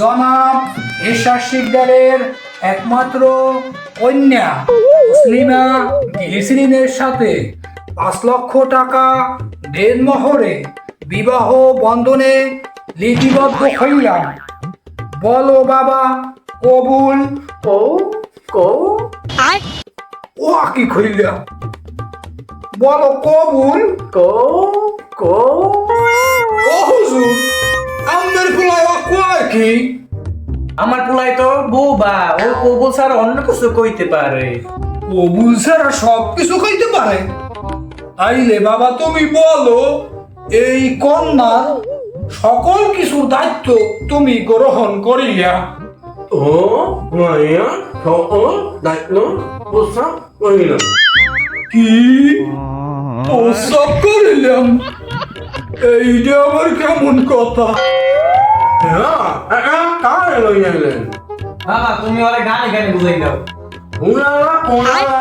জনাব এরশাদ শিকদারের একমাত্র কন্যা মুসলিমা গিলিসিনের সাথে পাঁচ লক্ষ টাকা দেনমোহরে বিবাহ বন্ধনে লিপিবদ্ধ হইলাম। বলো বাবা কবুল? কৌ কৌ? ও কি কইলা? বলো কবুল? কৌ কৌ? কি? আমার পোলাই তো বৌবা ও কবুল ছাড়া অন্য কিছু কইতে পারে। কবুল ছাড়া সব কিছু খাইতে পারে। তাইলে বাবা তুমি বলো এই কন্যার সকল কিছুর দায়িত্ব তুমি গ্রহণ করিয়া। ও মায়া সকল দায়িত্ব প্রস্তাব করিলাম। কি? প্রস্তাব করিলাম? এইটা আবার কেমন কথা? কার লইয়া গেলেন বাবা তুমি ওরে গানে গানে বুঝাই দাও? উনারা উনারা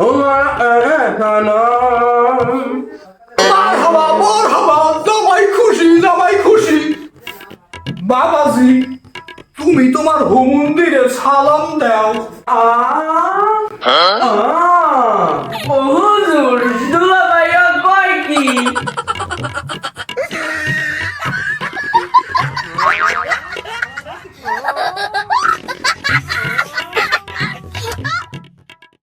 উনারা এরে কানাম মার হবা জামাই খুশি জামাই খুশি। বাবাজি তুমি তোমার মন্দিরে সালাম দাও আ